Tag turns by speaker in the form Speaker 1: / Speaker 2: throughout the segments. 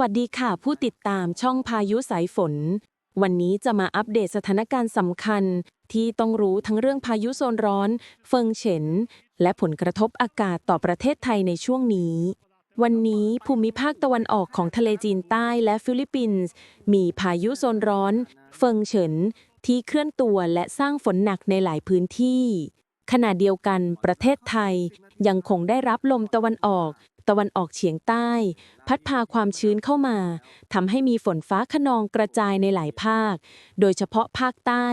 Speaker 1: วัสดีค่ะผู้ติดตามช่องพายุสายฝน วันนี้จะมาอัปเดตสถานการณ์สำคัญ ที่ต้องรู้ทั้งเรื่องพายุโซนร้อน เฟิงเฉิน และผลกระทบอากาศต่อประเทศไทยในช่วงนี้ วันนี้ภูมิภาคตะวันออกของทะเลจีนใต้และฟิลิปปินส์มีพายุโซนร้อน เฟิงเฉิน ที่เคลื่อนตัวและสร้างฝนหนักในหลายพื้นที่ขณะเดียวกันประเทศไทยยังคงได้รับลมตะวันออก ตะวันออกเฉียงใต้ พัดพาความชื้นเข้ามาทำให้มีฝนฟ้าขนองกระจายในหลายภาค โดยเฉพาะภาคใต้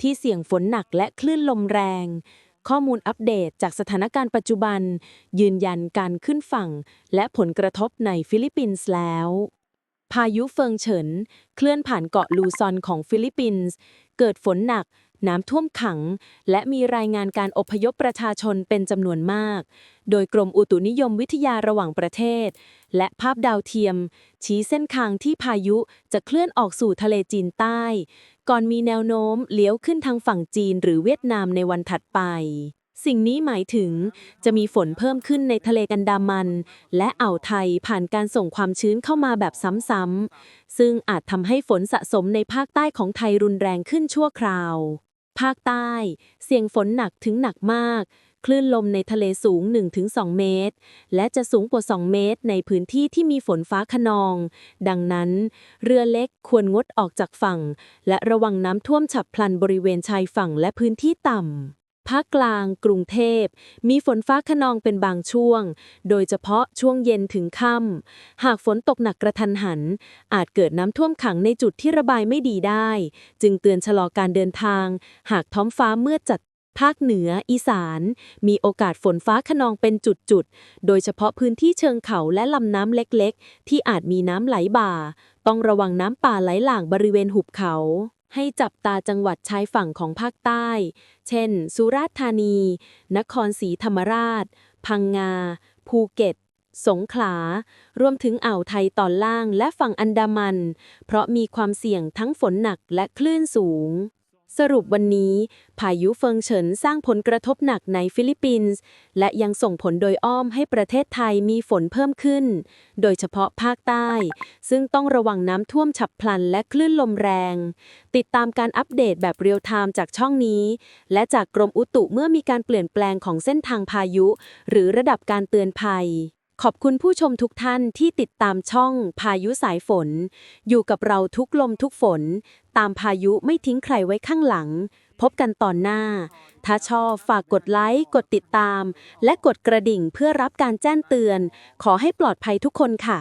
Speaker 1: ที่เสี่ยงฝนหนักและคลื่นลมแรง ข้อมูลอัปเดตจากสถานการณ์ปัจจุบัน ยืนยันการขึ้นฝั่ง และผลกระทบในฟิลิปปินส์แล้ว พายุเฟิงเฉิน เคลื่อนผ่านเกาะลูซอนของฟิลิปปินส์ เกิดฝนหนัก น้ำท่วมขัง และมีรายงานการอพยพประชาชนเป็นจำนวนมาก โดยกรมอุตุนิยมวิทยาระหว่างประเทศ และภาพดาวเทียม ชี้เส้นทางที่พายุจะเคลื่อนออกสู่ทะเลจีนใต้ ก่อนมีแนวโน้มเลี้ยวขึ้นทางฝั่งจีนหรือเวียดนามในวันถัดไป สิ่งนี้หมายถึงจะมีฝนเพิ่มขึ้นในทะเลกันดามัน และอ่าวไทยผ่านการส่งความชื้นเข้ามาแบบซ้ำๆ ซึ่งอาจทำให้ฝนสะสมในภาคใต้ของไทยรุนแรงขึ้นชั่วคราว ภาคใต้ เสี่ยงฝนหนักถึงหนักมาก คลื่นลมในทะเลสูง 1-2 เมตร และจะสูงกว่า 2 เมตร ในพื้นที่ที่มีฝนฟ้าขนอง ดังนั้น เรือเล็กควรงดออกจากฝั่ง และระวังน้ำท่วมฉับพลันบริเวณชายฝั่งและพื้นที่ต่ำ ภาคกลาง กรุงเทพ มีฝนฟ้าขนองเป็นบางช่วง โดยเฉพาะช่วงเย็นถึงค่ำ หากฝนตกหนักกระทันหัน อาจเกิดน้ำท่วมขังในจุดที่ระบายไม่ดีได้ จึงเตือนชะลอการเดินทาง หากท้องฟ้าเมื่อจัดภาคเหนือ อีสาน มีโอกาสฝนฟ้าขนองเป็นจุดๆ โดยเฉพาะพื้นที่เชิงเขาและลำน้ำเล็กๆ ที่อาจมีน้ำไหลบ่า ต้องระวังน้ำป่าไหลหลากบริเวณหุบเขา ให้จับตาจังหวัดชายฝั่งของภาคใต้ เช่น สุราษฎร์ธานี นครศรีธรรมราช พังงา ภูเก็ต สงขลา รวมถึงอ่าวไทยตอนล่างและฝั่งอันดามัน เพราะมีความเสี่ยงทั้งฝนหนักและคลื่นสูง สรุปวันนี้ พายุเฟิงเฉินสร้างผลกระทบหนักในฟิลิปปินส์ และยังส่งผลโดยอ้อมให้ประเทศไทยมีฝนเพิ่มขึ้น โดยเฉพาะภาคใต้ ซึ่งต้องระวังน้ำท่วมฉับพลันและคลื่นลมแรง ติดตามการอัปเดตแบบเรียลไทม์จากช่องนี้ และจากกรมอุตุเมื่อมีการเปลี่ยนแปลงของเส้นทางพายุ หรือระดับการเตือนภัย ขอบคุณผู้ชมทุกท่านที่ติดตามช่องพายุสายฝน อยู่กับเราทุกลมทุกฝน ตามพายุไม่ทิ้งใครไว้ข้างหลัง พบกันตอนหน้า ถ้าชอบฝากกดไลค์ กดติดตาม และกดกระดิ่งเพื่อรับการแจ้งเตือน ขอให้ปลอดภัยทุกคนค่ะ